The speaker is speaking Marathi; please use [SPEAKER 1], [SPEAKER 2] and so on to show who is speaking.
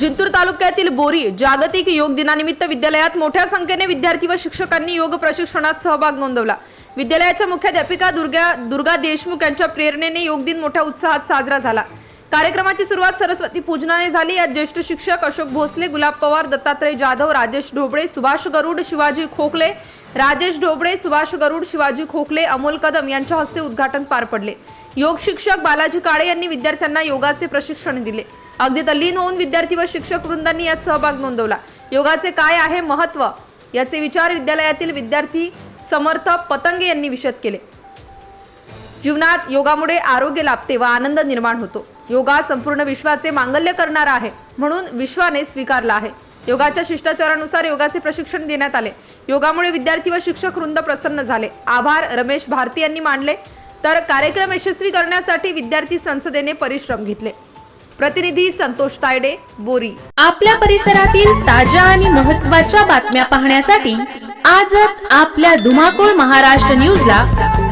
[SPEAKER 1] जिंतूर तालुक्यातील बोरी जागतिक योग दिनानिमित्त विद्यालयात मोठ्या संख्येने विद्यार्थी व शिक्षकांनी योग प्रशिक्षणात सहभाग नोंदवला. विद्यालयाच्या मुख्याध्यापिका दुर्गा दुर्गा देशमुख यांच्या प्रेरणेने योग दिन मोठ्या उत्साहात साजरा झाला. कार्यक्रमाची सुरुवात सरस्वती पूजनाने झाली. यात ज्येष्ठ शिक्षक अशोक भोसले गुलाब पवार दत्तात्रय जाधव राजेश ढोबळे सुभाष गरुड शिवाजी खोकले. राजेश ढोबळे सुभाष गरुड शिवाजी खोकले अमोल कदम यांच्या हस्ते उद्घाटन पार पडले. योग शिक्षक बालाजी काळे यांनी विद्यार्थ्यांना योगाचे प्रशिक्षण दिले. अगदी तल्लीन होऊन विद्यार्थी व शिक्षक वृंदांनी यात सहभाग नोंदवला. योगाचे काय आहे? महत्त्व? याचे विचार विद्यालयातील विद्यार्थी समर्थ पतंगे यांनी विशद केले. जीवनात योगामुळे आरोग्य लाभते व आनंद निर्माण होतो. योगा संपूर्ण विश्वाचे मांगल्य करणारा आहे म्हणून विश्वाने स्वीकारला आहे. योगाच्या शिष्टाचारानुसार योगाचे प्रशिक्षण देण्यात आले. योगामुळे विद्यार्थी व शिक्षक वृंद प्रसन्न झाले. आभार रमेश भारती यांनी मानले. तर कार्यक्रम यशस्वी करण्यासाठी विद्यार्थी संसदेने परिश्रम घेतले. प्रतिनिधी संतोष तायडे बोरी.
[SPEAKER 2] आपल्या परिसरातील ताज्या आणि महत्त्वाच्या बातम्या पाहण्यासाठी आजच आपल्या धुमाकूळ महाराष्ट्र न्यूजला